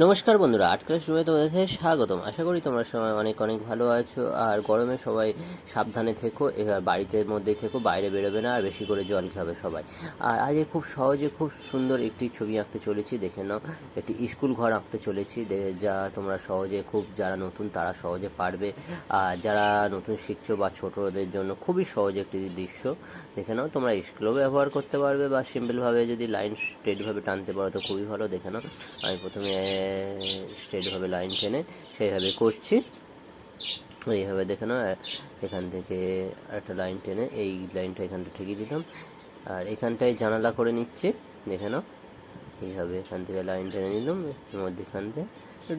নমস্কার বন্ধুরা art class রুমে তোমাদের স্বাগতম। আশা করি তোমরা সবাই অনেক অনেক ভালো আছো, আর গরমে সবাই সাবধানে থেকো, এবার বাড়িতে মধ্যে থেকো, বাইরে বেরোবে না, আর বেশি করে জল খাবে সবাই। আর আজ খুব সহজে খুব সুন্দর একটি ছবি আঁকতে চলেছি, দেখে নাও। একটি স্কুল ঘর আঁকতে চলেছি যা তোমরা সহজে, খুব যারা নতুন, তারা সহজে পারবে। আর যারা নতুন শিখছো বা ছোটদের জন্য, খুবই সহজ একটি দৃশ্য। দেখে নাও, তোমরা স্কেলও ব্যবহার করতে পারবে, বা সিম্পলভাবে যদি লাইন স্ট্রেটভাবে টানতে পারো, তো খুবই ভালো। দেখে নাও, আমি প্রথমে স্ট্রেটভাবে লাইন টেনে সেইভাবে করছি। এইভাবে দেখে নাও, এখান থেকে একটা লাইন টেনে এই লাইনটা এখানটা ঠেকিয়ে দিলাম। আর এখানটায় জানালা করে নিচ্ছি, দেখে নাও। এইভাবে এখান থেকে লাইন টেনে নিলাম মধ্যেখান থেকে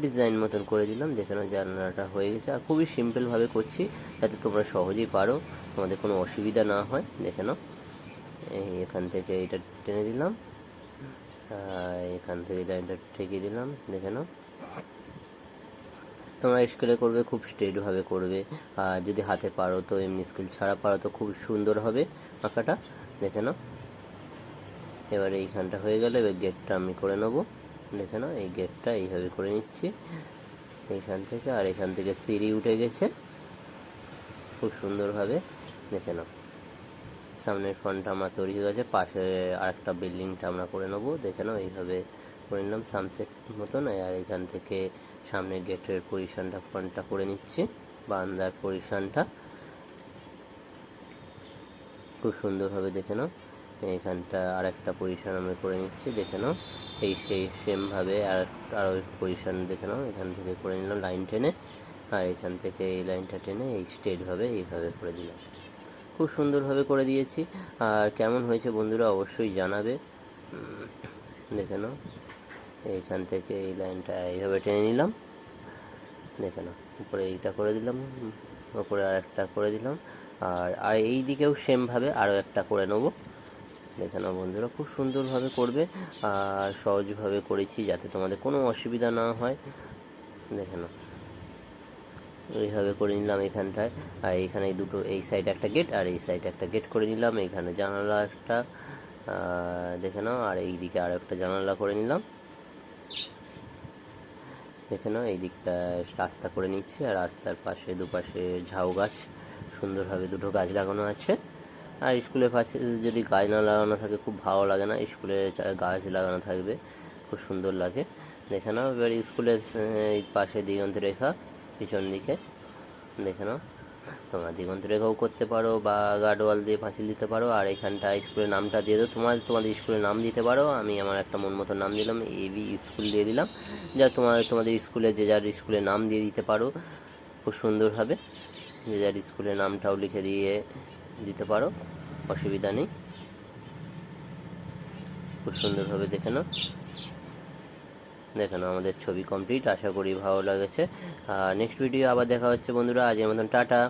ডিজাইন মতন করে দিলাম, দেখে নাও জানালাটা হয়ে গেছে। আর খুবই সিম্পলভাবে করছি, যাতে তোমরা সহজেই পারো, তোমাদের কোনো অসুবিধা না হয়, দেখে নাও। এখান থেকে এটা টেনে দিলাম। এখান থেকে লাইনটা ঠেকিয়ে দিলাম, দেখে নাও। তোমরা স্কেলে করবে, খুব স্ট্রেটভাবে করবে। আর যদি হাতে পারো তো, এমনি স্কেল ছাড়া পারো তো খুব সুন্দর হবে আঁকাটা। দেখে নাও। এবারে এইখানটা হয়ে গেলে, এবার গেটটা আমি করে নেব। দেখে নাও, এই গেটটা এইভাবে করে নিচ্ছি। এইখান থেকে, আর এখান থেকে সিঁড়ি উঠে গেছে। খুব সুন্দরভাবে, দেখে নাও। সামনের ফ্রন্টটা আমার তৈরি হয়ে গেছে, পাশে আরেকটা বিল্ডিংটা আমরা করে নেব। দেখে নাও, এইভাবে করে নিলাম সানসেট মতন, আর এখান থেকে সামনে গেটের পজিশনটা ফ্রন্টটা করে নিচ্ছি, বারান্দার পজিশনটা খুব সুন্দরভাবে দেখে নাও, এখানটা আর একটা পজিশন আমি করে নিচ্ছি, দেখে নাও। এই সেই সেমভাবে আর আরও পজিশন দেখে নাও, এখান থেকে করে নিলাম লাইন টেনে, আর এখান থেকে এই লাইনটা টেনে এই স্ট্রেটভাবে এইভাবে করে দিলাম। খুব সুন্দরভাবে করে দিয়েছি। আর কেমন হয়েছে বন্ধুরা অবশ্যই জানাবে। দেখে নাও। এইখান থেকে এই লাইনটা এইভাবে টেনে নিলাম। দেখে নাও। উপরে এইটা করে দিলাম। উপরে আর একটা করে দিলাম। আর আর এই দিকেও সেমভাবে আরও একটা করে নেব। দেখে নাও বন্ধুরা, খুব সুন্দরভাবে করবে। আর সহজভাবে করেছি যাতে তোমাদের কোনো অসুবিধা না হয়। দেখে নাও। এইভাবে করে নিলাম এখানটায়। আর এখানে দুটো, এই সাইডে একটা গেট আর এই সাইডে একটা গেট করে নিলাম। এখানে জানালা একটা দেখে নাও। আর এই দিকে আর একটা জানালা করে নিলাম। দেখে নাও, এই দিকটা রাস্তা করে নিচ্ছি। আর রাস্তার পাশে দুপাশে ঝাউ গাছ। সুন্দরভাবে দুটো গাছ লাগানো আছে। আর স্কুলের পাশে যদি গাছ না লাগানো থাকে, খুব ভালো লাগে না। স্কুলে গাছ লাগানো থাকবে। খুব সুন্দর লাগে। দেখে নাও, এবার স্কুলের পাশে দিগন্ত রেখা। পিছন দিকে, দেখে নাও। তোমরা দিগন্ত রেখাও করতে পারো বা গার্ডওয়াল দিয়ে পাঁচিল দিতে পারো, আর এখানটা স্কুলের নামটা দিয়ে দাও। তোমার, তোমাদের স্কুলের নাম দিতে পারো। আমি আমার একটা মন মতো নাম দিলাম এবি স্কুল দিয়ে দিলাম। যা তোমার, তোমাদের স্কুলে যে যার স্কুলের নাম দিয়ে দিতে পারো, খুব সুন্দরভাবে যে যার স্কুলের নামটাও লিখে দিয়ে দিতে পারো, অসুবিধা নেই। খুব সুন্দরভাবে দেখে নাও। দেখে আমাদের ছবি কমপ্লিট আশা করি ভালো লাগেছে। নেক্সট ভিডিও আবার দেখা হচ্ছে বন্ধুরা, আজকের মতন টাটা।